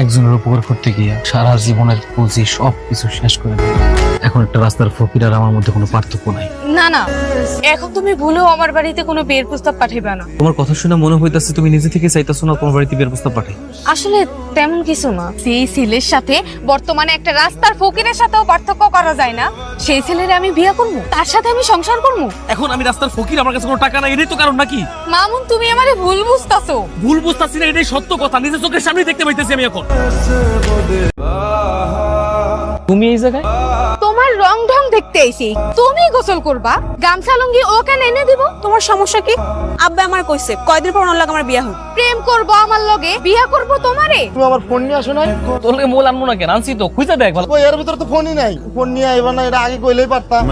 একজনের উপকার করতে গিয়ে সারা জীবনের পুঁজি সবকিছু শেষ করে দিল এখন একটা রাস্তার ফকির আর আমার মধ্যে কোনো পার্থক্য নাই। না না। এখন তুমি ভুলেও আমার বাড়িতে কোনো বিয়ের প্রস্তাব পাঠাইবে না। তোমার কথা শুনে মনে হইতাছে তুমি নিজে থেকে চাইতাছো না তোমার বাড়িতে বিয়ের প্রস্তাব পাঠাই। আসলে তেমন কিছু না। সেই ছেলের সাথে বর্তমানে একটা রাস্তার ফকিরের সাথেও পার্থক্য করা যায় না। সেই ছেলের আমি বিয়ে করব তার সাথে আমি সংসার করব। এখন আমি রাস্তার ফকির আমার কাছে কোনো টাকা নাই এটাই তো কারণ নাকি? মামুন তুমি আমারে ভুল বুঝতাছো। ভুল বুঝতেছি না এটাই সত্য কথা নিজের চোখের সামনে দেখতে পাইতেছি আমি এখন। তুমি এই জায়গায়? তোমার রং ঢং দেখতে আইছি। তুমি গোসল করবা গামছা লুঙ্গি ও কেন এনে দিব? তোমার সমস্যা কি? আব্বা আমার কইছে কয়দিন পর ওনার লাগে আমার বিয়া হোক। প্রেম করব আমার লগে বিয়ে করব তোমারে? তুমি আমার ফোন নিয়ে আসো নাই? তোর লাগে মোল আনব না কেন? আনছি তো খুঁজে দেখ ভালো। কই এর ভিতরে তো ফোনই নাই। ফোন নিয়ে আইবা না এটা আগে কইলেই পারতাম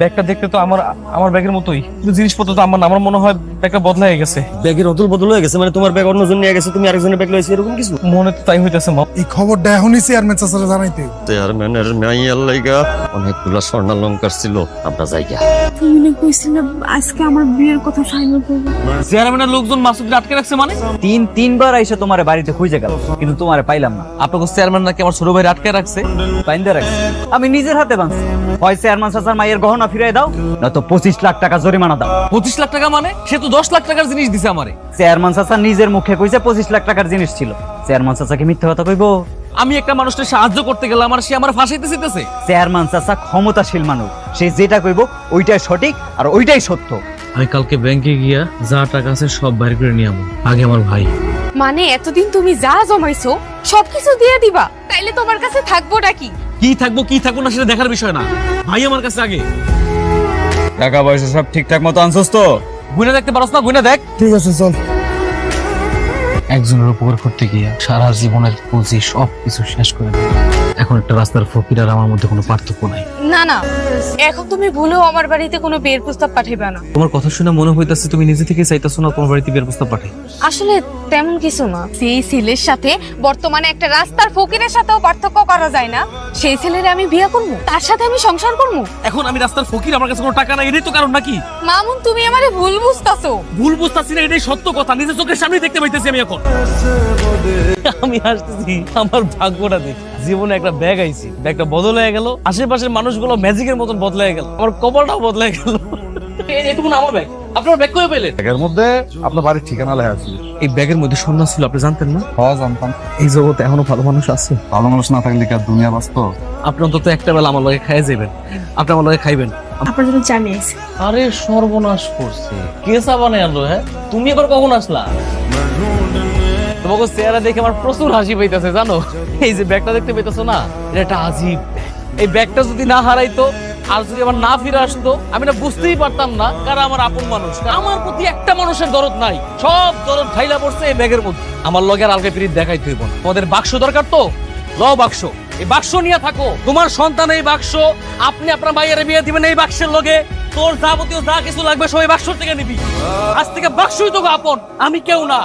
ব্যাগটা দেখতে তো আমার আমার ব্যাগের মতোই। কিন্তু জিনিসপত্র তো আমার আমার মনে হয় ব্যাগটা বদলা হয়ে গেছে। ব্যাগের অদল বদল হয়ে গেছে মানে তোমার ব্যাগ অন্যজন নিয়ে গেছে তুমি আরেকজনের ব্যাগ লইছি এরকম কিছু? মনে তো তাই হইতেছে মা। এই খবরটা এখনই চেয়ারম্যান চাচারা জানাইতে। চেয়ারম্যানের মাইয়ার লাইগা অনেকগুলা স্বর্ণালঙ্কার ছিল আমরা যাইগা। তুমি না কইছিলে আজকে আমার বিয়ের কথা ফাইনাল করব। চেয়ারম্যানের লোকজন মাসুদকে আটকে রাখছে মানে? তিন তিনবার আইসা তোমার বাড়িতে খুঁজে গেল কিন্তু তোমারে পাইলাম না। আপনাকে চেয়ারম্যান নাকি আমার ছোট ভাই আটকে রাখছে? বাইন্দে রাখছি। আমি নিজের হাতে বাঁধছি। হয় চেয়ারম্যান চাচার মায়ের গহনা ফিরাই দাও নয়তো পঁচিশ লাখ টাকা জরিমানা দাও। পঁচিশ লাখ টাকা মানে? সে তো দশ লাখ টাকার জিনিস দিছে আমারে। চেয়ারম্যান চাচা নিজের মুখে কইছে পঁচিশ লাখ টাকার জিনিস ছিল। চেয়ারম্যান চাচাকে মিথ্যা কথা কইবো? আমি একটা মানুষকে সাহায্য করতে গেলাম আর সে আমার ফাঁসাইতে চাইতেছে। চেয়ারম্যান চাচা ক্ষমতাশীল মানুষ। সে যেটা কইব ওইটাই সঠিক আর ওইটাই সত্য। আমি কালকে ব্যাংকে গিয়া যা টাকা আছে সব বাইর করে নিয়ে আমো আগে আমার ভাই। মানে এতদিন তুমি যা জমাইছো সবকিছু দিয়ে দিবা। তাইলে তোমার কাছে থাকবোটা কি? কি থাকব কি থাকব না সেটা দেখার বিষয় না। ভাই আমার কাছে আগে। টাকা পয়সা সব ঠিকঠাক মতো আনছস তো? গুনে দেখতে পারস না গুনে দেখ। ঠিক আছে চল। একজনের উপকার করতে গিয়ে সারা জীবনের পুঁজি সবকিছু শেষ করে এখন একটা রাস্তার ফকির আর আমার মধ্যে কোনো পার্থক্য নাই। না না। এখন তুমি ভুলেও আমার বাড়িতে কোনো বিয়ের প্রস্তাব পাঠাইবে না। তোমার কথা শুনে মনে হইতাছে তুমি নিজে থেকে চাইতাছো না তোমার বাড়িতে বিয়ের প্রস্তাব পাঠাই। আসলে তেমন কিছু না। সেই ছেলের সাথে বর্তমানে একটা রাস্তার ফকিরের সাথেও পার্থক্য করা যায় না। সেই ছেলের আমি বিয়ে করব তার সাথে আমি সংসার করব। এখন আমি রাস্তার ফকির আমার কাছে কোনো টাকা নাই এটাই তো কারণ নাকি? মামুন তুমি আমারে ভুল বুঝতাছো। ভুল বুঝতেছি না এটাই সত্য কথা নিজের চোখের সামনে দেখতে পাইতেছি আমি এখন। আমি আসতেছি আমার ভাগ্যটা দেখ। জীবনে একটা ব্যাগ আইছি ব্যাগটা বদল হয়ে গেল আশেপাশের মানুষগুলো ম্যাজিকের মতন বদলে গেল। আমার কপালটাও বদলে গেল। এটুকু আমার ব্যাগ আপনার ব্যাগ কই পেলেন? ব্যাগের মধ্যে আপনার বাড়ির ঠিকানা লেখা আছে। এই ব্যাগের মধ্যে সন্ন্যাস ছিল আপনি জানতেন না? হ্যাঁ জানতাম। এই জগতে এখনও ভালো মানুষ আছে। ভালো মানুষ না থাকলে কি দুনিয়া বাঁচত? আপনি অন্তত একটা বেলা আমার লগে খাইয়ে যাবেন আপনি আমার লগে খাইবেন। আপনার জন্য জানি আইছি আরে সর্বনাশ করছে। কে আনলো হ্যাঁ? তুমি এবার কখন আসলা? তোমাকে চেহারা দেখে আমার প্রচুর হাসি পাইতেছে জানো? এই যে ব্যাগটা দেখতে পাইতেছো না এটা একটা আজীব এই ব্যাগটা যদি না হারাইতো, আর যদি আমার না ফিরে আসতো, আমি না বুঝতেই পারতাম না কারা আমার আপন মানুষ। আমার প্রতি একটা মানুষের দরদ নাই। সব দরদ ঠাইলা পড়ছে এই ব্যাগের মধ্যে। আমার লগের আলকে পিরিত দেখাই তুই বোন তোমাদের বাক্স দরকার তো? ল বাক্স। এই বাক্স নিয়ে থাকো। তোমার সন্তান এই বাক্স। আপনি আপনার মায়ের বিয়ে দিবেন এই বাক্সের লগে। তোর যাবতীয় যা কিছু লাগবে সবাই বাক্স থেকে নিবি। আজ থেকে বাক্সই তো আপন। আমি কেউ না।